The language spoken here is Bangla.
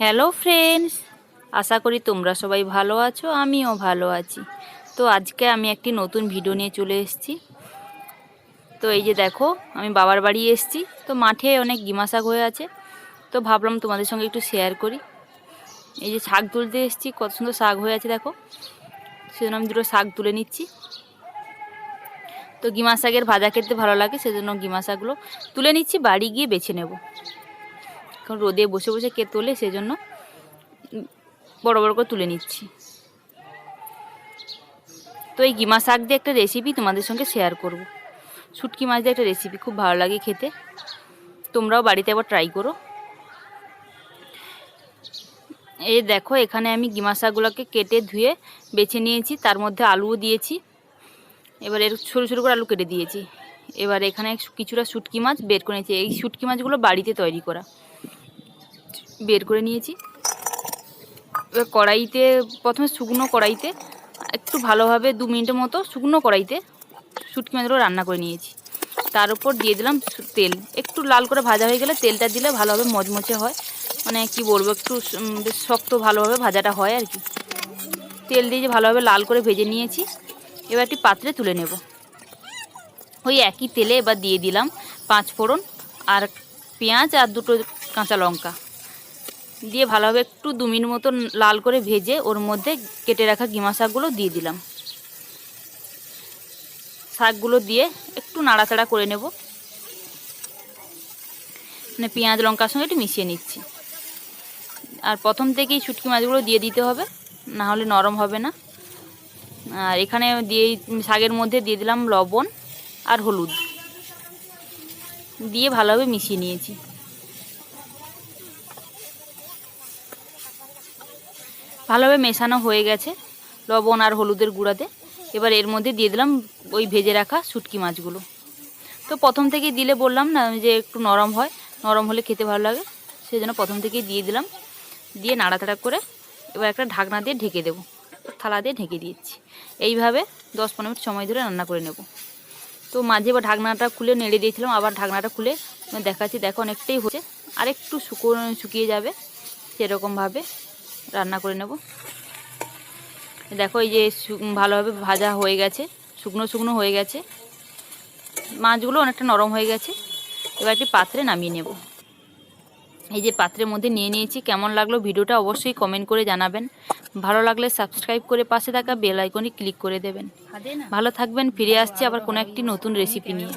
হ্যালো ফ্রেন্ডস আশা করি তোমরা সবাই ভালো আছো, আমিও ভালো আছি। তো আজকে আমি একটি নতুন ভিডিও নিয়ে চলে এসেছি। তো এই যে দেখো, আমি বাবার বাড়ি এসেছি। তো মাঠে অনেক গিমা শাক হয়ে আছে। তো ভাবলাম তোমাদের সঙ্গে একটু শেয়ার করি। এই যে শাক তুলতে এসেছি, কত সুন্দর শাক হয়ে আছে দেখো। সেজন্য আমি দুটো শাক তুলে নিচ্ছি। তো গিমা শাকের ভাজা খেতে ভালো লাগে, সেজন্য গিমা শাকগুলো তুলে নিচ্ছি, বাড়ি গিয়ে বেছে নেব। এখন রোদে বসে বসে কে তোলে সেজন্য বড় বড় করে তুলে নিচ্ছি। তো এই গিমা শাক দিয়ে একটা রেসিপি তোমাদের সঙ্গে শেয়ার করব। শুটকি মাছ দিয়ে একটা রেসিপি খুব ভালো লাগে খেতে। তোমরাও বাড়িতে একবার ট্রাই করো। এই দেখো, এখানে আমি গিমা শাকগুলোকে কেটে ধুয়ে বেছে নিয়েছি, তার মধ্যে আলুও দিয়েছি। এবার এর ছোটো ছোটো করে আলু কেটে দিয়েছি। এবার এখানে কিছুটা শুটকি মাছ বের করে নিয়েছি। এই শুটকি মাছগুলো বাড়িতে তৈরি করা। বের করে নিয়েছি। এবার কড়াইতে প্রথমে শুকনো কড়াইতে, একটু ভালোভাবে দু মিনিটের মতো শুকনো কড়াইতে শুটকি মাছগুলো রান্না করে নিয়েছি। তার উপর দিয়ে দিলাম তেল। একটু লাল করে ভাজা হয়ে গেলে তেলটা দিলে ভালোভাবে মচমচে হয়। মানে কি বলব, একটু বেশ শক্ত ভালোভাবে ভাজাটা হয় আর কি। তেল দিয়ে যে ভালোভাবে লাল করে ভেজে নিয়েছি, এবার একটি পাত্রে তুলে নেব। ওই একই তেলে এবার দিয়ে দিলাম পাঁচ ফোড়ন আর পেঁয়াজ আর দুটো কাঁচা লঙ্কা। দিয়ে ভালোভাবে একটু দু মিনিট মতন লাল করে ভেজে ওর মধ্যে কেটে রাখা গিমা শাকগুলো দিয়ে দিলাম। শাকগুলো দিয়ে একটু নাড়াচাড়া করে নেব। মানে পেঁয়াজ, লঙ্কার সঙ্গে একটু মিশিয়ে নিচ্ছি। আর প্রথম থেকেই শুটকি মাছগুলো দিয়ে দিতে হবে, না হলে নরম হবে না। আর এখানে দিয়ে শাকের মধ্যে দিয়ে দিলাম লবণ আর হলুদ। দিয়ে ভালোভাবে মিশিয়ে নিয়েছি। ভালোভাবে মেশানো হয়ে গেছে লবণ আর হলুদের গুঁড়াতে। এবার এর মধ্যে দিয়ে দিলাম ওই ভেজে রাখা শুটকি মাছগুলো। তো প্রথম থেকেই দিলে বললাম না যে একটু নরম হয়, নরম হলে খেতে ভালো লাগে সেই জন্য প্রথম থেকেই দিয়ে দিলাম। দিয়ে নাড়াতাড়া করে এবার একটা ঢাকনা দিয়ে ঢেকে দেবো, থালা দিয়ে ঢেকে দিয়েছি। এইভাবে দশ পনেরো মিনিট সময় ধরে রান্না করে নেব। তো মাঝে বা ঢাকনাটা খুলে নেড়ে দিয়েছিলাম, আবার ঢাকনাটা খুলে দেখাচ্ছি, দেখো অনেকটাই হচ্ছে আর একটু শুকো শুকিয়ে যাবে সেরকমভাবে। রান্না করে নেব। দেখো এই যে ভালোভাবে ভাজা হয়ে গেছে শুকনো শুকনো হয়ে গেছে। মাছগুলো অনেকটা নরম হয়ে গেছে। এবার একটি পাত্রে নামিয়ে নেব। এই যে পাত্রের মধ্যে নিয়ে নিয়েছি কেমন লাগল ভিডিওটা অবশ্যই কমেন্ট করে জানাবেন। ভালো লাগলে সাবস্ক্রাইব করে পাশে থাকা বেল আইকনে ক্লিক করে দেবেন। ভালো থাকবেন ফিরে আসছি আবার কোনো একটি নতুন রেসিপি নিয়ে।